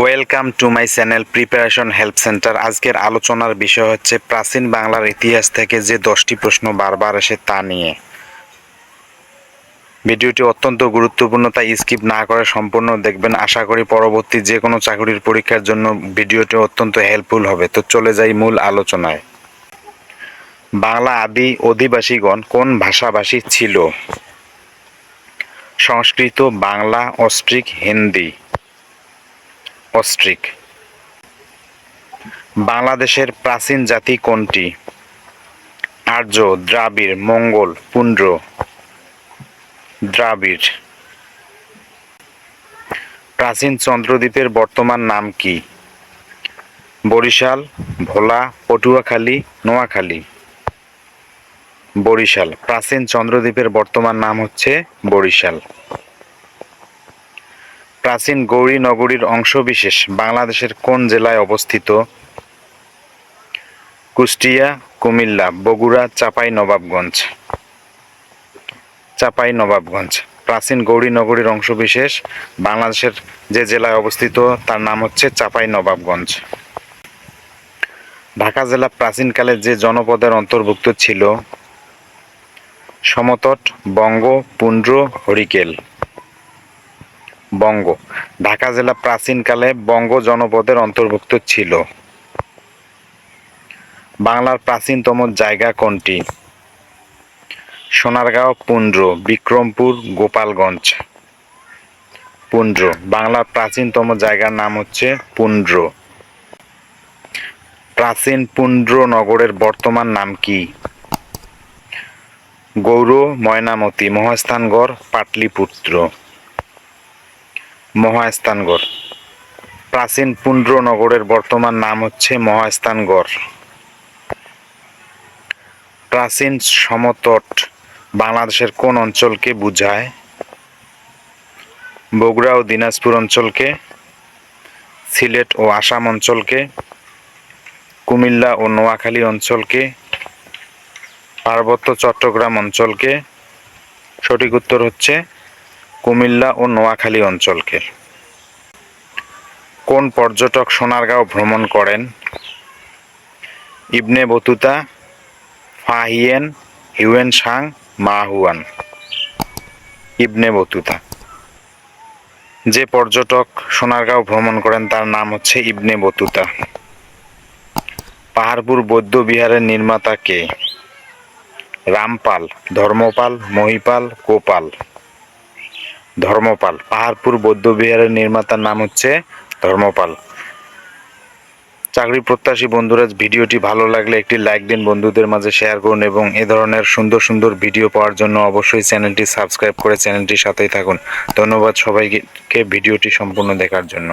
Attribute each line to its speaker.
Speaker 1: Welcome to my channel preparation help centre আজকের আলোচনার বিষয় হচ্ছে প্রাচীন বাংলার ইতিহাস থেকে যে দশটি প্রশ্ন বারবার আসে তা নিয়ে। ভিডিওটি অত্যন্ত গুরুত্বপূর্ণ, তাই স্কিপ না করে সম্পূর্ণ দেখবেন। আশা করি পরবর্তী যে কোনো চাকরির পরীক্ষার জন্য ভিডিওটি অত্যন্ত হেল্পফুল হবে। তো চলে যাই মূল আলোচনায়। বাংলা আদি অধিবাসীগণ কোন ভাষাভাষী ছিল? সংস্কৃত, বাংলা, অস্ট্রিক, হিন্দি। অস্ট্রিক। বাংলাদেশের প্রাচীন জাতি কোনটি? আর্য, দ্রাবিড়, মঙ্গল পুণ্ড্র দ্রাবিড়। প্রাচীন চন্দ্রদ্বীপের বর্তমান নাম কি? বরিশাল, ভোলা, পটুয়াখালী, নোয়াখালী। বরিশাল। প্রাচীন চন্দ্রদ্বীপের বর্তমান নাম হচ্ছে বরিশাল। প্রাচীন গৌরী নগরীর অংশবিশেষ বাংলাদেশের কোন জেলায় অবস্থিত? কুষ্টিয়া, কুমিল্লা, বগুড়া, চাপাই, নবাবগঞ্জ। চাপাই, নবাবগঞ্জ। প্রাচীন গৌরী নগরীর অংশবিশেষ বাংলাদেশের যে জেলায় অবস্থিত, তার নাম হচ্ছে চাপাই, নবাবগঞ্জ। ঢাকা জেলা প্রাচীনকালে যে জনপদের অন্তর্ভুক্ত ছিল, সমতট, বঙ্গ, পুন্ড্র, হরিকেল। বঙ্গ। ঢাকা জেলা প্রাচীনকালে বঙ্গ জনপদের অন্তর্ভুক্ত ছিল। বাংলার প্রাচীনতম জায়গা কোনটি? সোনারগাঁও, পুন্ড্র, বিক্রমপুর, গোপালগঞ্জ। পুন্ড্র। বাংলার প্রাচীনতম জায়গার নাম হচ্ছে পুন্ড্র। প্রাচীন পুন্ড্র নগরের বর্তমান নাম কি? গৌর ময়নামতি মহাস্থানগড় পাটলিপুত্র। মহাস্থানগড়। প্রাচীন পুন্ড্র নগরের বর্তমান নাম হচ্ছে মহাস্থানগড়। প্রাচীন সমতট বাংলাদেশের কোন অঞ্চলকে বোঝায়? বগুড়া ও দিনাজপুর অঞ্চলকে, সিলেট ও আসাম অঞ্চলকে, কুমিল্লা ও নোয়াখালী অঞ্চলকে, পার্বত্য চট্টগ্রাম অঞ্চলকে। সঠিক উত্তর হচ্ছে কুমিল্লা ও নোয়াখালী অঞ্চলকে। কোন পর্যটক সোনারগাঁও ভ্রমণ করেন? Ibn Battuta, Fahien, Hiuen Tsang Ma Huan. Ibn Battuta. যে পর্যটক সোনারগাঁও ভ্রমণ করেন, তার নাম হচ্ছে ইবনে বতুতা। পাহাড়পুর বৌদ্ধ বিহারের নির্মাতা কে? রামপাল, ধর্মপাল, মহিপাল, গোপাল। ধর্মপাল। পাহাড়পুর বৌদ্ধবিহারের নির্মাতার নাম হচ্ছে ধর্মপাল। চাকরি প্রত্যাশী বন্ধুরা, ভিডিওটি ভালো লাগলে একটি লাইক দিন, বন্ধুদের মাঝে শেয়ার করুন এবং এ ধরনের সুন্দর সুন্দর ভিডিও পাওয়ার জন্য অবশ্যই চ্যানেলটি সাবস্ক্রাইব করে চ্যানেলটির সাথেই থাকুন। ধন্যবাদ সবাইকে, ভিডিওটি সম্পূর্ণ দেখার জন্য।